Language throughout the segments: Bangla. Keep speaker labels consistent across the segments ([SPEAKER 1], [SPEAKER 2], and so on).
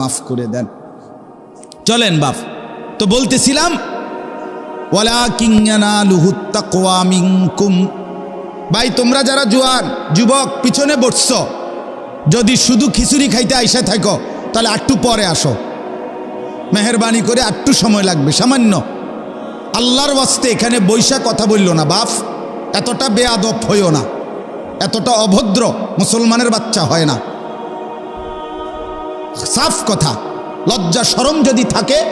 [SPEAKER 1] মাফ করে দেন। চলেন বাপ, তো বলতেছিলাম কিংয়ানা ভাই, তোমরা যারা জোয়ান যুবক, পিছনে বসছ, যদি শুধু খিচুড়ি খাইতে আইসা থাকো, তাহলে আটটু পরে আসো। মেহরবানি করে আটটু সময় লাগবে, সামান্য। আল্লাহর ওয়াস্তে এখানে বৈশা কথা বলল না বাপ, এতটা বেয়াদব হইও না। এতটা অভদ্র মুসলমানের বাচ্চা হয় না। সাফ কথা। লজ্জা সরম যদি থাকে,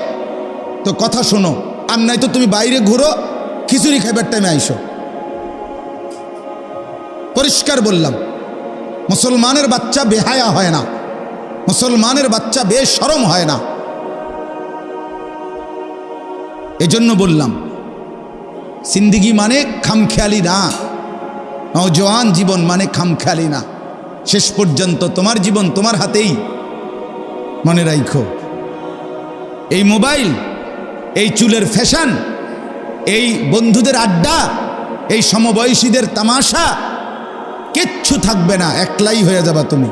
[SPEAKER 1] তো কথা শোনো। আর নাই তো তুমি বাইরে ঘুরো, খিচুড়ি খাইবার টাইমে আইসো। পরিষ্কার বললাম, মুসলমানের বাচ্চা বেহায়া হয় না। মুসলমানের বাচ্চা বেসরম হয় না। এজন্য বললাম, সিন্দিগি মানে খামখেয়ালি না। নওজোয়ান জীবন মানে খামখেয়ালি না। শেষ পর্যন্ত তোমার জীবন তোমার হাতেই। মনে রাখো এই মোবাইল, এই চুলের ফ্যাশন, এই বন্ধুদের আড্ডা, এই সমবয়সীদের তামাশা, কিচ্ছু থাকবে না, একলাই হয়ে যাবা তুমি।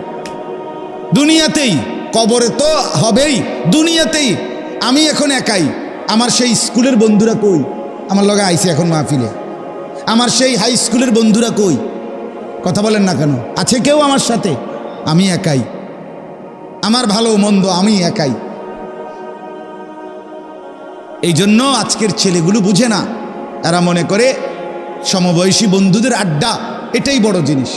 [SPEAKER 1] দুনিয়াতেই কবরে তো হবেই, দুনিয়াতেই আমি এখন একাই। আমার সেই স্কুলের বন্ধুরা কই? আমার লগে আইসে এখন মাহফিলে। আমার সেই হাই স্কুলের বন্ধুরা কই? কথা বলেন না কেন? আছে কেউ আমার সাথে? আমি একাই। আমার ভালো মন্দ আমি একাই। এই জন্য আজকের ছেলেগুলো বুঝে না। এরা মনে করে সমবয়সী বন্ধুদের আড্ডা, এটাই বড় জিনিস।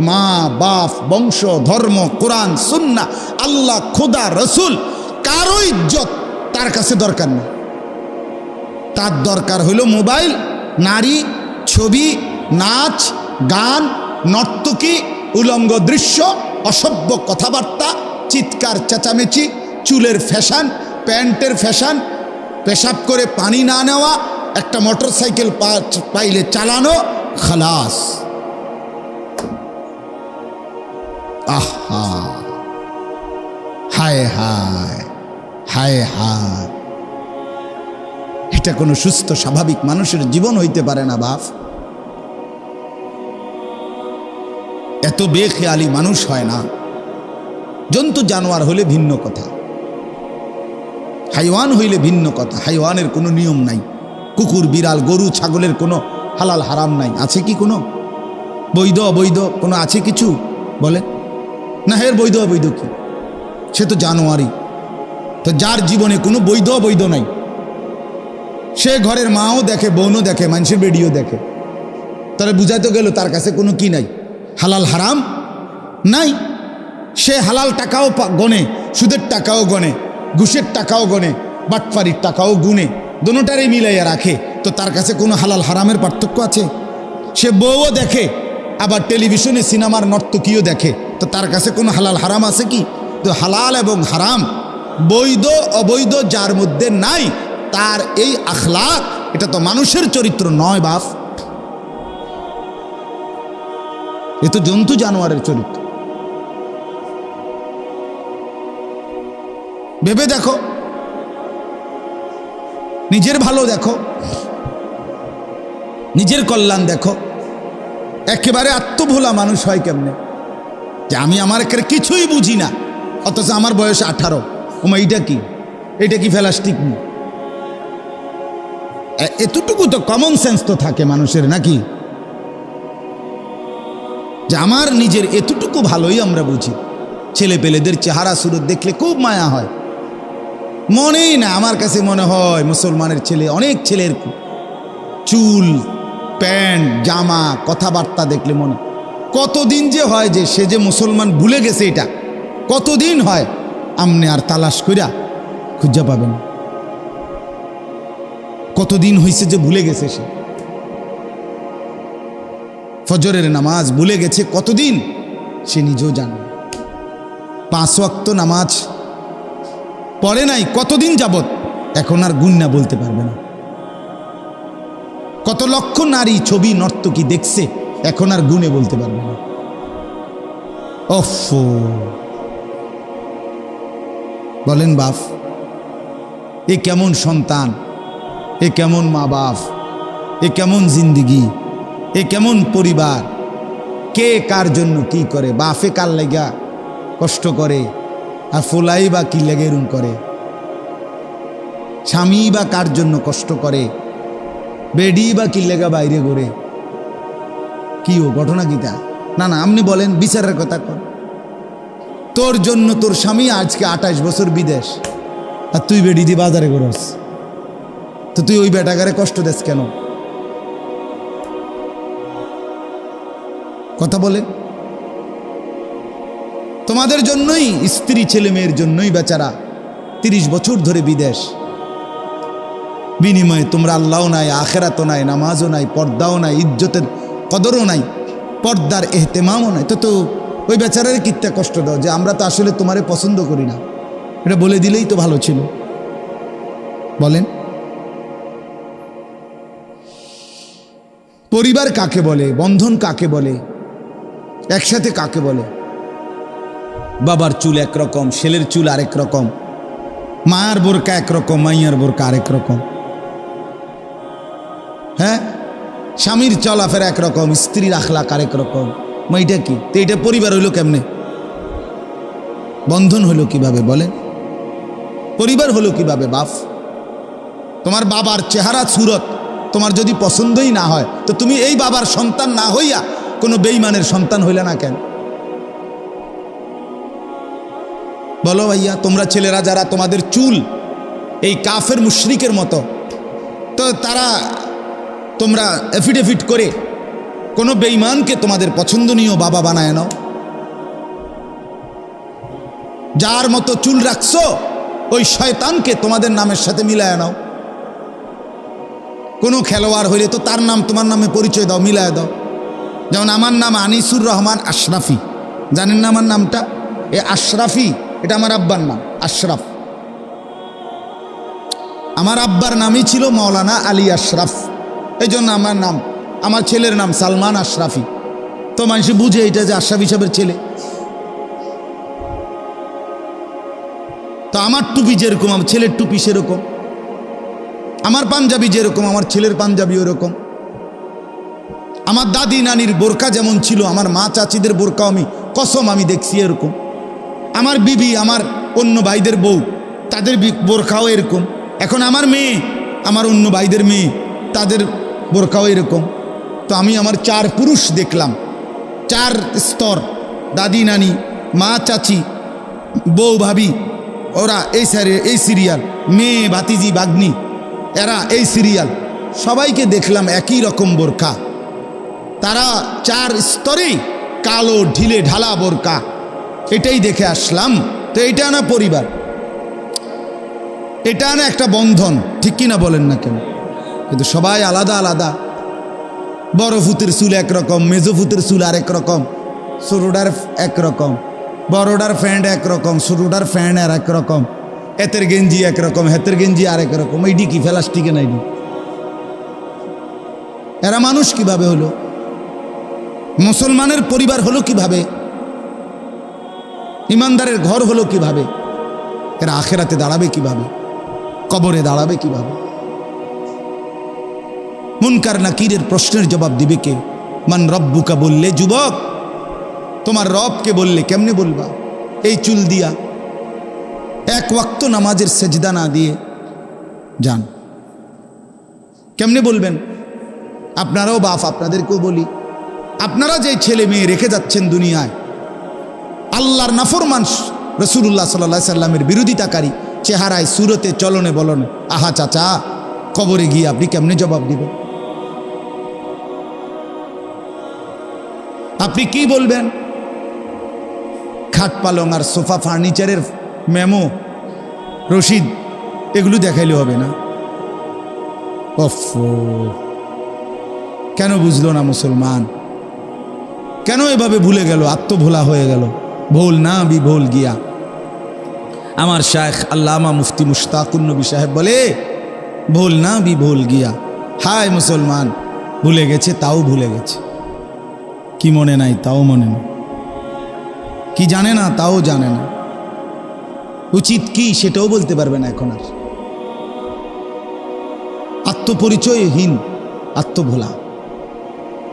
[SPEAKER 1] মা, বাপ, বংশ, ধর্ম, কোরআন সুন্না আল্লাহ, খোদা, রসুল, কারও ইজ্জত তার কাছে দরকার নেই। তার দরকার হলো মোবাইল, নারী, ছবি, নাচ, গান, নর্তকী, উলঙ্গ দৃশ্য, অসভ্য কথাবার্তা চিৎকার, চেঁচামেচি, চুলের ফ্যাশান, প্যান্টের ফ্যাশন, পেশাব করে পানি না নেওয়া, একটা মোটর সাইকেল পাইলে চালানো, খালাস। আহা। হায় হায় হায় হায়। এটা কোনো সুস্থ, স্বাভাবিক মানুষের জীবন হইতে পারে না, বাপ। এত বেখেয়ালি মানুষ হয় না। জন্তু, জানোয়ার হলে ভিন্ন কথা। হাইওয়ান হইলে ভিন্ন কথা। হাইওয়ানের কোনো নিয়ম নাই। কুকুর, বিড়াল, গরু, ছাগলের কোনো হালাল হারাম নাই। আছে কি কোনো? বৈধ, অবৈধ কোনো আছে কিছু? বলে না হের বৈধ, অবৈধ কি? সে তো জানোয়ারই। তো যার জীবনে কোনো বৈধ, অবৈধ নাই। সে ঘরের মাও দেখে, বোনও দেখে, মানুষের বেডিও দেখে। তাহলে বুঝাইতে গেল তার কাছে কোনো কি নাই? হালাল হারাম নাই। সে হালাল টাকাও গনে সুদের টাকাও গনে ঘুষের টাকাও গনে বাটফারির টাকাও গুনে দোনোটারই মিলাইয়া রাখে। তো তার কাছে কোনো হালাল হারামের পার্থক্য আছে? সে বউও দেখে, আবার টেলিভিশনে সিনেমার নর্তকীও দেখে। তো তার কাছে কোনো হালাল হারাম আছে কি? তো হালাল এবং হারাম, বৈধ, অবৈধ যার মধ্যে নাই, তার এই আখলাক, এটা তো মানুষের চরিত্র নয় বাপ। এ তো জন্তু জানোয়ারের চরিত্র। ভেবে দেখো। নিজের ভালো দেখো। নিজের কল্যাণ দেখো। একেবারে আত্মভোলা মানুষ হয় কেমনে? যে আমি আমার একেবারে কিছুই বুঝি না, অথচ আমার বয়স আঠারো। ওমা, এইটা কি? এটা কি ফেলাস্টিক এতটুকু তো কমন সেন্স তো থাকে মানুষের, নাকি? যে আমার নিজের এতটুকু ভালোই আমরা বুঝি। ছেলে পেলেদের চেহারা সুরত দেখলে খুব মায়া হয়। মনেই না, আমার কাছে মনে হয় মুসলমানের ছেলে, অনেক ছেলের চুল, প্যান্ট, জামা, কথাবার্তা দেখলে মনে কতদিন যে হয় যে সে যে মুসলমান ভুলে গেছে এটা। কতদিন হয় আমনে আর তালাশ কইরা খুঁজা পাবেন কতদিন হয়েছে যে ভুলে গেছে সে। ফজরের নামাজ ভুলে গেছে কতদিন সে নিজেও জানে পাঁচ ওয়াক্ত নামাজ পড়ে নাই, কতদিন যাবত এখন আর গুন্না বলতে পারবে না। কত লক্ষ নারী ছবি নর্তকী দেখছে, এখন আর গুনে বলতে পারবে না। অফ। বলেন বাপ, এ কেমন সন্তান, এ কেমন মা বাপ, এ কেমন জিন্দিগি, এ কেমন পরিবার, কে কার জন্য কি করে বাফে কার লেগা কষ্ট করে আর ফোলাই বা কি লেগে এরম করে? স্বামী বা কার জন্য কষ্ট করে? বেডি বা কি লেগা বাইরে ঘুরে? কি ও ঘটনা গীতা না না, আপনি বলেন, বিচারের কথা কর তোর জন্য তোর স্বামী আজকে আঠাশ বছর বিদেশ, আর তুই বেডি দিয়ে বাজারে করস তো তুই ওই বেটাগারে কষ্ট দেস কেন? কথা বলে। তোমাদের জন্যই, স্ত্রী ছেলে মেয়ের জন্যই বেচারা তিরিশ বছর ধরে বিদেশ। বিনিময়ে তোমরা আল্লাহও নাই, আখেরাতও নাই, নামাজও নাই, পর্দাও নাই, ইজ্জতের কদরও নাই, পর্দার এহতেমামও নাই। তো তো, ওই বেচারার কিত্তা কষ্ট দাও যে আমরা তো আসলে তোমারে পছন্দ করি না। এটা বলে দিলেই তো ভালো ছিল। বলেন। পরিবার কাকে বলে? বন্ধন কাকে বলে? একসাথে কাকে বলে? বাবার চুল একরকম, ছেলের চুল আরেক রকম মায়ার বোরকা একরকম, মাইয়ার বোরকা আরেক রকম। হ্যাঁ? স্বামীর চলাফেরা একরকম, স্ত্রীর আখলাক আরেক রকম। মাইটা কি? তো এটা পরিবার হইল কেমনে? বন্ধন হলো কীভাবে বলেন পরিবার হলো কীভাবে বাপ? তোমার বাবার চেহারা, সুরত তোমার যদি পছন্দই না হয়, তো তুমি এই বাবার সন্তান না হইয়া কোনো বেইমানের সন্তান হইলে না কেন? বলো ভাইয়া, তোমরা ছেলেরা যারা তোমাদের চুল, এই কাফের মুশরিকের মতো, তো তারা তোমরা এফিডেভিট করে কোনো বেইমানকে তোমাদের পছন্দনীয় বাবা বানায় নাও। যার মতো চুল রাখছো, ওই শয়তানকে তোমাদের নামের সাথে মিলায় নাও। কোনো খেলোয়াড় হইলে তো তার নাম তোমার নামে পরিচয় দাও, মিলায় দাও। যেমন আমার নাম আনিসুর রহমান আশরাফি। জানেন না আমার নামটা? এ আশরাফি এটা আমার আব্বার নাম, আশরাফ। আমার আব্বার নামই ছিল মৌলানা আলী আশরাফ। এই জন্য আমার নাম, আমার ছেলের নাম সালমান আশরাফি। তো মানুষ বুঝে এটা যে আশরাফ হিসাবের ছেলে। তো আমার টুপি যেরকম, আমার ছেলের টুপি সেরকম। আমার পাঞ্জাবি যেরকম, আমার ছেলের পাঞ্জাবি ওরকম। আমার দাদি নানির বোরকা যেমন ছিল, আমার মা চাচিদের বোরকাও আমি, কসম আমি দেখছি এরকম। আমার বিবি, আমার অন্য ভাইদের বউ, তাদের বোরখাও এরকম। এখন আমার মেয়ে, আমার অন্য ভাইদের মেয়ে, তাদের বোরখাও এরকম। তো আমি আমার চার পুরুষ দেখলাম। চার স্তর, দাদি, নানি, মা, চাচি, বউ, ভাবি, ওরা এই সারি, এই সিরিয়াল, মেয়ে, ভাতিজি বাগ্নি এরা এই সিরিয়াল। সবাইকে দেখলাম একই রকম বোরখা। তারা চার স্তরেই কালো ঢিলে ঢালা বোরকা এটাই দেখে আসলাম। তো এটা না পরিবার? এটা না একটা বন্ধন, ঠিক কিনা বলেন না কেন? কিন্তু সবাই আলাদা আলাদা। বড় ফুতের চুল একরকম, মেজো ফুতের চুল আরেক রকম, ছোটোটার একরকম বড়টার ফ্যান্ড একরকম ছোটোটার ফ্যান্ড আর এক রকম এতের গেঞ্জি একরকম হেতের গেঞ্জি আরেক রকম। এইটি কি ফেলাস্টিকে নাইডি এরা মানুষ কীভাবে হলো? মুসলমানের পরিবার হলো কীভাবে? ইমানদারের ঘর হলো কীভাবে? এরা আখেরাতে দাঁড়াবে কীভাবে? কবরে দাঁড়াবে কীভাবে? মুনকার নাকিরের প্রশ্নের জবাব দিবে কে? মান রব্বুকা বললে, যুবক, তোমার রবকে বললে কেমনে বলবা? এই চুল দিয়া এক ওয়াক্ত নামাজের সেজদা না দিয়ে যান। কেমনে বলবেন? আপনারাও বাপ, আপনাদেরকেও বলি। আপনারা যে ছেলে মেয়ে রেখে যাচ্ছেন দুনিয়ায় আল্লাহর নাফরমান রসুল্লাহ সাল্লা সাল্লামের বিরোধিতাকারী চেহারায় সুরতে চলনে বলনে, আহা চাচা, কবরে গিয়ে আপনি কেমনে জবাব দিবেন? আপনি কি বলবেন? খাট পালং আর সোফা ফার্নিচারের মেমো, রশিদ, এগুলো দেখাইলে হবে না? অফো কেন বুঝলো না মুসলমান? কেন এভাবে ভুলে গেল, আত্মভোলা হয়ে গেল? ভুল না বি ভুল গিয়া। আমার শায়েখ আল্লামা মুফতি মুশতাকুন নবী সাহেব বলে, ভুল না বি ভুল গিয়া। হায় মুসলমান, ভুলে গেছে, তাও ভুলে গেছে। কি মনে নাই, তাও মনে নাই। কি জানে না, তাও জানে না। উচিত কি, সেটাও বলতে পারবে না এখন আর। আত্মপরিচয়হীন, আত্মভোলা।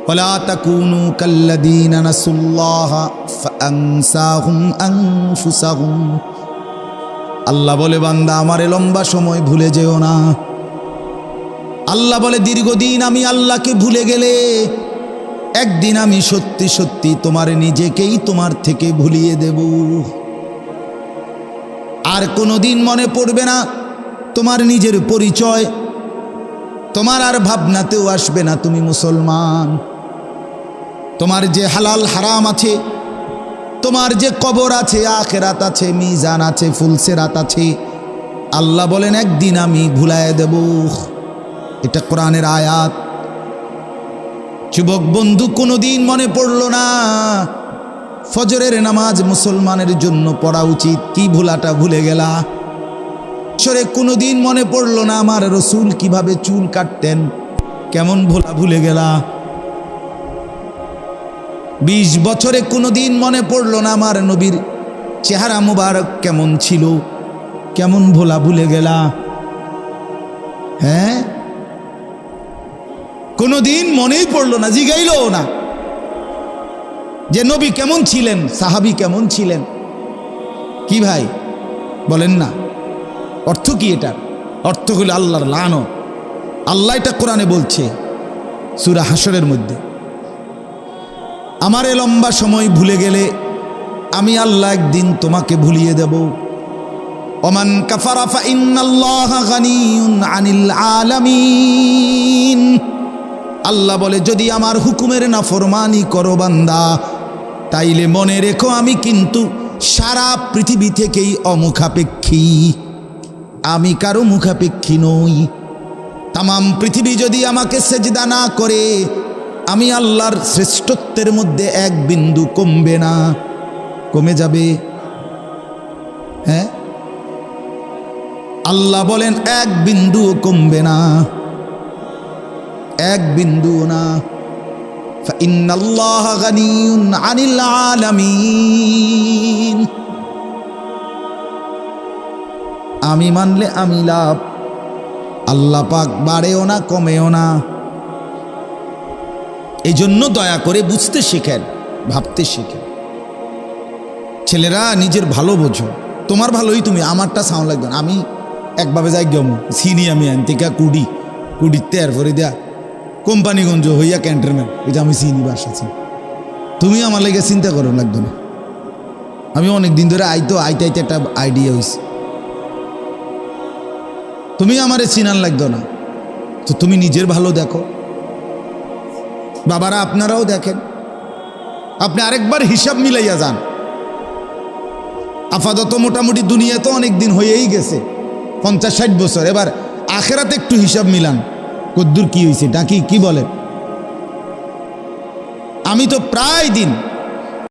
[SPEAKER 1] ولا تكونوا كالذين نسوا الله فأنساهم أنفسهم আল্লাহ বলে বান্দা আমারে লম্বা সময় ভুলে যেও না আল্লাহ বলে দীর্ঘদিন আমি আল্লাহকে ভুলে গেলে একদিন আমি সত্যি সত্যি তোমার নিজেকেই তোমার থেকে ভুলিয়ে দেব আর কোনোদিন মনে পড়বে না তোমার নিজের পরিচয় তোমার আর ভাবনাতেও আসবে না তুমি মুসলমান তোমার যে হালাল হারাম আছে, তোমার যে কবর আছে, আখেরাত আছে, মিজান আছে ফুলসেরাত আছে, আল্লাহ বলেন, একদিন আমি ভুলায় দেব। এটা কোরআনের আয়াত। যুবক বন্ধু, কোনোদিন মনে পড়ল না, ফজরের নামাজ মুসলমানের জন্য পড়া উচিত, কি ভুলাটা ভুলে গেলা? সরে কোনোদিন মনে পড়ল না, আমার রসুল কীভাবে চুল কাটতেন, কেমন ভোলা ভুলে গেলা? বিশ বছরে কোনোদিন মনে পড়ল না আমার নবীর চেহারা মুবারক কেমন ছিল, কেমন ভোলা ভুলে গেলা। হ্যাঁ? কোনোদিন মনেই পড়ল না, জিগাইলও না। যে নবী কেমন ছিলেন, সাহাবি কেমন ছিলেন? কি ভাই? বলেন না। অর্থ কি এটা অর্থ হলো আল্লাহর লানো আল্লাহ এটা কোরআনে বলছে, সুরা হাসরের মধ্যে। আমারে লম্বা সময় ভুলে গেলে আমি আল্লাহ একদিন তোমাকে ভুলিয়ে দেব। ওমান কাফারাফা আনিল আলামিন। আল্লাহ বলে, যদি আমার হুকুমের নাফরমানি করো বান্দা, তাইলে মনে রেখো আমি কিন্তু সারা পৃথিবী থেকেই অমুখাপেক্ষী। আমি কারও মুখাপেক্ষী নই। তামাম পৃথিবী যদি আমাকে সেজদা না করে আমি আল্লাহর শ্রেষ্ঠত্বের মধ্যে এক বিন্দু কমবে না। কমে যাবে। হ্যাঁ? আল্লাহ বলেন, এক বিন্দুও কমবে না। এক বিন্দুও না। আমি মানলে আমি লাভ। আল্লাহ পাক বাড়েও না, কমেও না। এই জন্য দয়া করে বুঝতে শেখেন, ভাবতে শেখেন। ছেলেরা নিজের ভালো বোঝো। তোমার ভালোই তুমি, আমারটা সাউন্ড লাগবে আমি একভাবে যাই গেম। চিনি আমি আনতিকা কুড়ি। কুড়িতে এরপরে দেয়া কোম্পানিগঞ্জ হইয়া ক্যান্টনমেন্ট এটা আমি চিনি বাসা চিনি তুমি আমার লেগে চিন্তা করো লাগতো না। আমি অনেক দিন ধরে আইতো, আইতে আইতে একটা আইডিয়া হয়েছে তুমি আমারে চিনান লাগতো না। তো তুমি নিজের ভালো দেখো। বাবারা, আপনারাও দেখেন। আপনি আরেকবার হিসাব মিলাইয়া যান। আপাতত মোটামুটি দুনিয়া তো অনেক দিন হয়েই গেছে। পঞ্চাশ ষাট বছর। এবার আখেরাতে একটু হিসাব মিলান। কদ্দুর কি হয়েছে ডাকি কি বলে? আমি তো প্রায় দিন